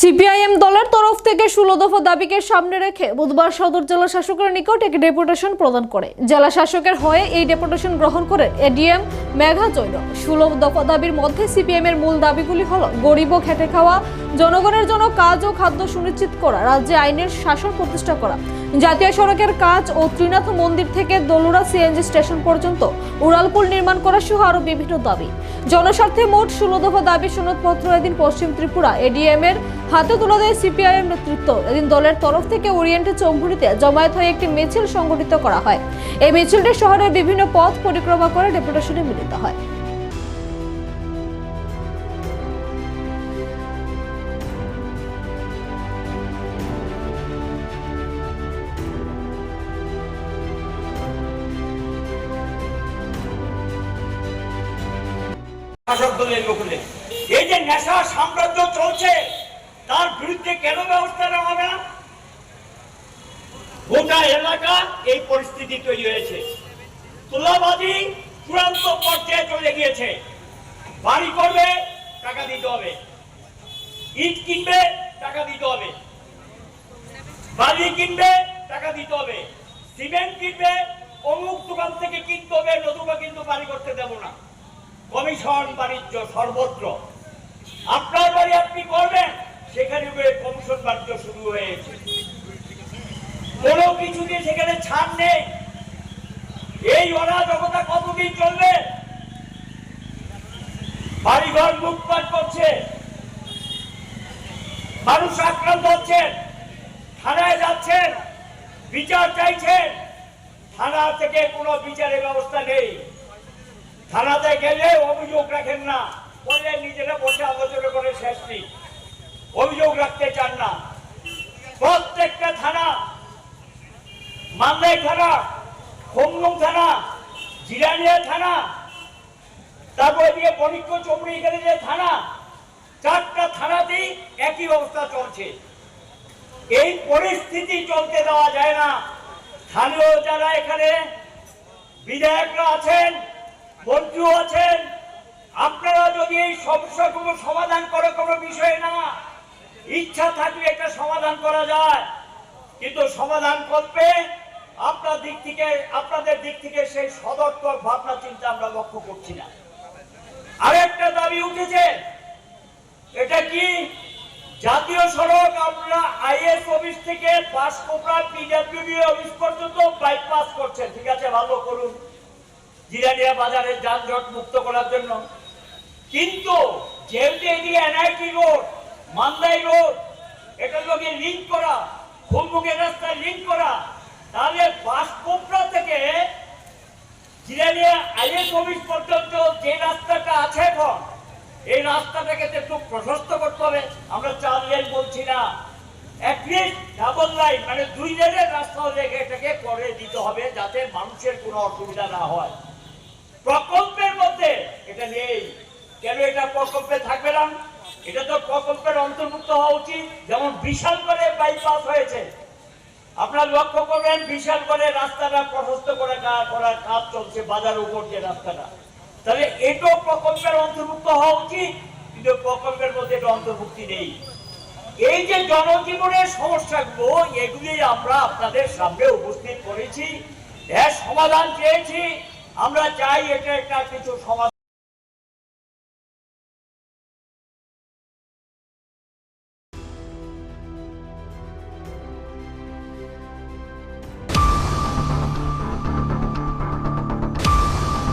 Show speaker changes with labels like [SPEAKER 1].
[SPEAKER 1] CPIM দলের তরফ থেকে ষোলো দফা দাবিকে সামনে রেখে বুধবার সদর জেলা শাসকের নিকট একটি ডেপুটেশন প্রদান করে। জেলা শাসকের হয়ে এই ডেপুটেশন গ্রহণ করে এডিএম মেঘা জৈন। ষোলো দফা দাবির মধ্যে সিপিএম এর মূল দাবিগুলি হল গরিব খেটে খাওয়া জনগণের জন্য কাজ ও খাদ্য সুনিশ্চিত করা, রাজ্যে আইনের শাসন প্রতিষ্ঠা করা। জাতীয় সড়কের কাজ ও ত্রিনাথ মন্দির থেকে দলুরা সিএনজি স্টেশন পর্যন্ত উড়ালপুল নির্মাণ করা সহ আরও বিভিন্ন দাবি। জনস্বার্থে মোট ষোলো দফা দাবি সনদপত্র এদিন পশ্চিম ত্রিপুরা এডিএম এর হাতে তুলে দেয় সিপিআইএম নেতৃত্ব। এদিন দলের তরফ থেকে ওরিয়েন্টে চৌমুড়িতে জমায়েত হয়ে একটি মিছিল সংগঠিত করা হয়। এই মিছিলটি শহরের বিভিন্ন পথ পরিক্রমা করে ডেপুটেশনে মিলিত হয়।
[SPEAKER 2] শাসক দলের লোকদের এই যে নেশা সাম্রাজ্য চলছে, তার বিরুদ্ধে কেন ব্যবস্থা নেওয়া হবে না? গোটা এলাকা এই পরিস্থিতি তৈরি হয়েছে। তোলাবাজি চূড়ান্ত পর্যায়ে চলে গিয়েছে। বাড়ি করবে, টাকা দিতে হবে। ইট কিনবে, টাকা দিতে হবে। বালি কিনবে, টাকা দিতে হবে। সিমেন্ট কিনবে, অমুক দোকান থেকে কিনতে হবে, নতুবা কিন্তু বাড়ি করতে দেব না। কমিশন বাণিজ্য সর্বত্র। আপনার বাড়ি আপনি করবেন, সেখানে কমিশন বাণিজ্য শুরু হয়েছে। কোনো কিছুতে সেখানে ছাড় নেই। এই অরাজকতা কতদিন চলবে? বাড়িঘর লুটপাট করছে। মানুষ আক্রান্ত হচ্ছেন থানায় যাচ্ছেন, বিচার চাইছেন। থানা থেকে কোনো বিচারের ব্যবস্থা নেই। থানাতে গেলে অভিযোগ রাখেন না। বলে নিজেরা বসে আলোচনা করে শেষ নেই। অভিযোগ রাখতে চান না। প্রত্যেকটা থানা, মান্দাই থানা হোমলুং থানা, জিরানিয়া থানা, তারপরে দিয়ে বণিক্য চৌমড়ি এখানে যে থানা, চারটা থানাতেই একই অবস্থা চলছে। এই পরিস্থিতি চলতে দেওয়া যায় না। স্থানীয় যারা এখানে বিধায়করা আছেন মন্ত্রীও আছেন, আপনারা যদি এই সমস্যাগুলো সমাধান করে কোনো বিষয় না, ইচ্ছা থাকলে এটা সমাধান করা যায়। কিন্তু সমাধান করবে আপনার দিক থেকে, আপনাদের দিক থেকে সেই সদর্থক ভাবনা, চিন্তা আমরা লক্ষ্য করছি না। আরেকটা দাবি উঠেছে, এটা কি? জাতীয় সড়ক, আমরা আইএস অফিস থেকে পাঁচকোপড়া পিডব্লিউডি অফিস পর্যন্ত বাইপাস করছেন। ঠিক আছে, ভালো করুন। জিরানিয়া বাজারের যানজট মুক্ত করার জন্য। কিন্তু যেহেতু এদিকে এনআইটি রোড, মান্দাই রোড এটার সঙ্গে লিঙ্ক করা খুলমুখের রাস্তায় লিঙ্ক করা, তাহলে বাসকোপড়া থেকে জিরানিয়া আইএস অফিস পর্যন্ত যে রাস্তাটা আছে এখন, এই রাস্তাটাকে একটু প্রশস্ত করতে হবে। আমরা চার লেন বলছি না। ডাবল লাইন মানে দুই লেনের রাস্তা লেগে এটাকে করে দিতে হবে যাতে মানুষের কোনো অসুবিধা না হয়। প্রকল্পের মধ্যে এটা নেই। কেন এটা প্রকল্পে থাকবে না? এটা তো প্রকল্পের অন্তর্ভুক্ত হওয়া উচিত। যেমন বিশাল করে বাইপাস হয়েছে। আপনার লক্ষ্য করবেন বিশাল করে রাস্তাটা প্রশস্ত করে করার কাজ চলছে বাজার উপর যে রাস্তাটা। তাহলে এটাও প্রকল্পের অন্তর্ভুক্ত হওয়া উচিত, কিন্তু প্রকল্পের মধ্যে এটা অন্তর্ভুক্তি নেই। এই যে জনজীবনের সমস্যাগুলো এগুলি আমরা আপনাদের সামনে উপস্থিত করেছি। এর সমাধান চেয়েছি। আমরা চাই এটা একটা কিছু সমাধান